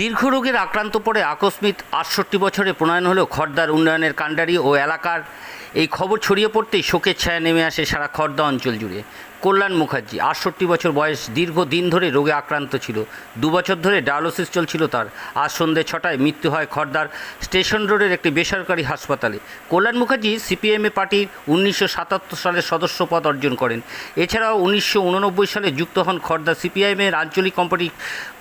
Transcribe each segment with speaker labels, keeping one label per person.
Speaker 1: দীর্ঘ রোগের আক্রান্ত পরে আকস্মিক আটষট্টি বছরে প্রণয়ন হলো খর্দার উন্নয়নের কাণ্ডারি ও এলাকার এই খবর ছড়িয়ে পড়তেই শোকের ছায়া নেমে আসে সারা খর্দা অঞ্চল জুড়ে। কল্যাণ মুখার্জি, আটষট্টি বছর বয়স দীর্ঘ দিন ধরে রোগে আক্রান্ত ছিল। দু বছর ধরে ডায়ালিসিস চলছিল তার। আজ সন্ধ্যে ছটায় মৃত্যু হয় খর্দার স্টেশন রোডের একটি বেসরকারি হাসপাতালে। কল্যাণ মুখার্জি সিপিএমএ পার্টির উনিশশো সাতাত্তর সদস্য পদ অর্জন করেন। এছাড়াও উনিশশো উননব্বই সালে যুক্ত হন খর্দা সিপিআইএমের আঞ্চলিক কমিটি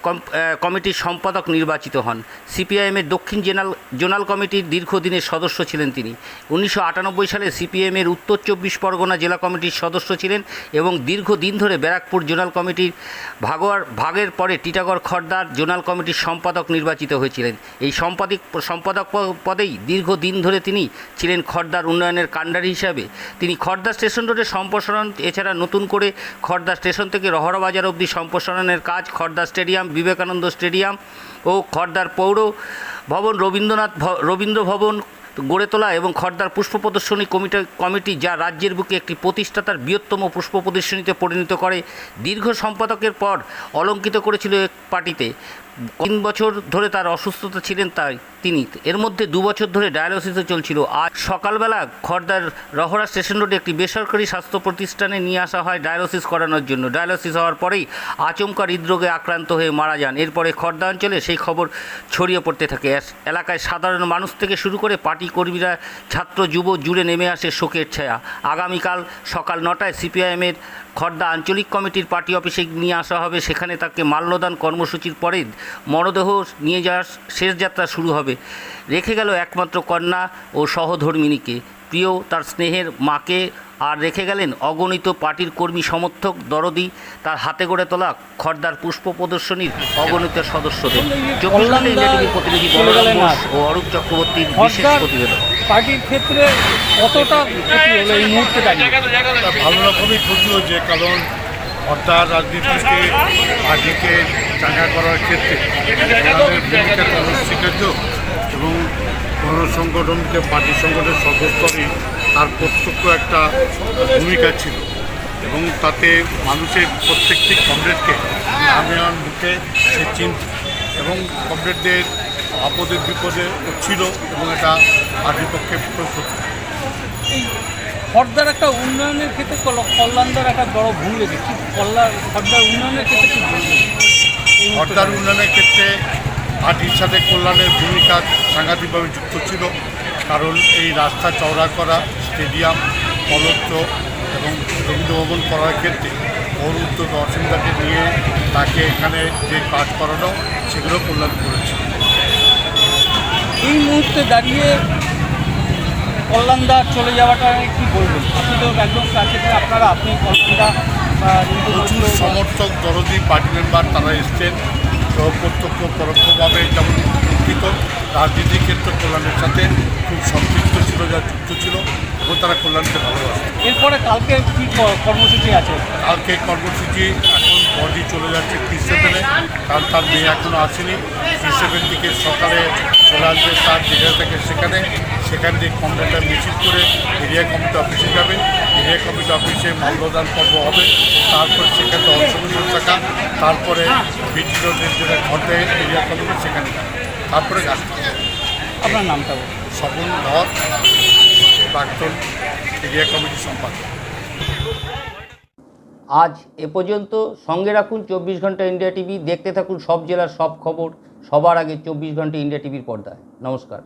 Speaker 1: কম- কমিটির সম্পাদক নির্বাচিত হন। সিপিআইএমের দক্ষিণ জেনাল, জোনাল কমিটির দীর্ঘদিনের সদস্য ছিলেন তিনি। উনিশশো আটানব্বই সালে সিপিএমের উত্তর চব্বিশ পরগনা জেলা কমিটির সদস্য ছিলেন এবং দীর্ঘদিন ধরে ব্যারাকপুর জোনাল কমিটির ভাগোয়ার ভাগের পরে টিটাগড় খর্দার জোনাল কমিটির সম্পাদক নির্বাচিত হয়েছিলেন। এই সম্পাদিক সম্পাদক পদেই দীর্ঘদিন ধরে তিনি ছিলেন খর্দার উন্নয়নের কাণ্ডারি হিসাবে। তিনি খর্দা স্টেশন রোডের সম্প্রসারণ, এছাড়া নতুন করে খর্দা স্টেশন থেকে রহরা বাজার অবধি সম্প্রসারণের কাজ খর্দা স্টেডিয়াম, বিবেকানন্দ স্টেডিয়াম ও খর্দার পৌর ভবন রবীন্দ্রনাথ রবীন্দ্র ভবন গড়ে তোলা এবং খর্দার পুষ্প প্রদর্শনী কমিটি কমিটি যা রাজ্যের বুকে একটি প্রতিষ্ঠাতার বৃহত্তম পুষ্প প্রদর্শনীতে পরিণত করে, দীর্ঘ সম্পাদকের পর অলঙ্কিত করেছিল এক পার্টিতে। তিন বছর ধরে তার অসুস্থতা ছিলেন তাই তিনি। এর মধ্যে দু বছর ধরে ডায়ালিসিসে চলছিল। আজ সকালবেলা খর্দার রহরা স্টেশন রোডে একটি বেসরকারি স্বাস্থ্য প্রতিষ্ঠানে নিয়ে আসা হয় ডায়ালিসিস করানোর জন্য। ডায়ালিসিস হওয়ার পরেই আচমকা হৃদরোগে আক্রান্ত হয়ে মারা যান। এরপরে খর্দা অঞ্চলে সেই খবর ছড়িয়ে পড়তে থাকে। এলাকায় সাধারণ মানুষ থেকে শুরু করে পার্টি কর্মীরা ছাত্র যুব জুড়ে নেমে আসে শোকের ছায়া। আগামীকাল সকাল নটায় সিপিআইএমের খর্দা আঞ্চলিক কমিটির পার্টি অফিসে নিয়ে আসা হবে। সেখানে তাকে মাল্যদান কর্মসূচির পরে মরদেহ নিয়ে যাওয়ার শেষ যাত্রা শুরু হবে। রেখে গেল একমাত্র কন্যা ও সহধর্মিনীকে। প্রিয় তার স্নেহের মাকে আর রেখে গেলেন অগণিত পার্টির কর্মী সমর্থক দরদি তার হাতে গড়ে তোলা খর্দার পুষ্প প্রদর্শনীর অগণিত সদস্যদের। চব্বিশ ঘণ্টা ইন্ডিয়া টিভির প্রতিনিধি বলরাম ঘোষ ও অরূপ চক্রবর্তীর বিশেষ প্রতিবেদন।
Speaker 2: পার্টির ক্ষেত্রে কতটা ক্ষতি হলো এই মুহূর্তে
Speaker 3: ভালো রকমই ক্ষতি হচ্ছে কারণ অর্থাৎ রাজনীতিকে পার্টিকে চাঙ্গা করার ক্ষেত্রে তাদের ভূমিকা অনস্বীকার্য এবং কোনো সংগঠনকে পার্টি সংগঠনের সর্বস্তরে তার প্রত্যক্ষ একটা ভূমিকা ছিল। এবং তাতে মানুষের প্রত্যেকটি কমরেডকে নামে মুখে সে চিনত। এবং কমরেডদের আপদে বিপদে ছিল এবং এটা পার্টির পক্ষে প্রস্তুত
Speaker 2: খর্দার একটা উন্নয়নের ক্ষেত্রে কল- কল্যাণদার একটা বড় ভূমিকা কি কল্যাণ খর্দার উন্নয়নের ক্ষেত্রে কি? এই
Speaker 3: উন্নয়নের ক্ষেত্রে পার্টির সাথে কল্যাণের ভূমিকা সাংঘাতিকভাবে যুক্ত ছিল। কারণ এই রাস্তা চওড়া করা স্টেডিয়াম কলত্র এবং রবীন্দ্র ভবন করার ক্ষেত্রে ওর উদ্যোগ অসুবিধাকে নিয়ে তাকে এখানে যে কাজ করানো সেগুলো কল্যাণ করেছে।
Speaker 2: এই মুহূর্তে দাঁড়িয়ে কল্যাণদার চলে যাওয়াটা কি বলবেন? আপনি তো একদম কাছে আপনারা আপনি কল্যাণদা
Speaker 3: প্রচুর সমর্থক দরদি পার্টি মেম্বার তারা এসছেন। প্রত্যক্ষ পরোক্ষভাবে যেমন দুঃখিত রাজনীতির ক্ষেত্রে কল্যাণের সাথে খুব সম্পৃক্ত ছিল যা যুক্ত ছিল এবং তারা কল্যাণকে ভালোবাসে
Speaker 2: এরপরে কালকে কি কর্মসূচি আছে?
Speaker 3: কালকে কর্মসূচি এখন বডি চলে যাচ্ছে পি সেভেনে কারণ তার মেয়ে এখনও আসেনি। পি সেভেন থেকে সকালে চলে আসবে তার জায়গা থেকে সেখানে। সেখান থেকে কমপ্লেনটা মিছিল করে এরিয়া কমিটি অফিসে যাবে। এরিয়া কমিটি অফিসে মাল্যদান পর্ব হবে। তারপর সেখানে অংশগ্রহণ তারপরে বিটি রোডের যেটা ঘটে এরিয়া কমিটি সেখানে। তারপরে গাছ
Speaker 2: আপনার নামটা বলুন।
Speaker 3: স্বপন ধর প্রাক্তন এরিয়া কমিটির সম্পাদক।
Speaker 1: আজ এ পর্যন্ত সঙ্গে রাখুন চব্বিশ ঘণ্টা ইন্ডিয়া টিভি দেখতে থাকুন সব জেলার সব খবর সবার আগে চব্বিশ ঘণ্টা ইন্ডিয়া টিভির পর্দায়। নমস্কার।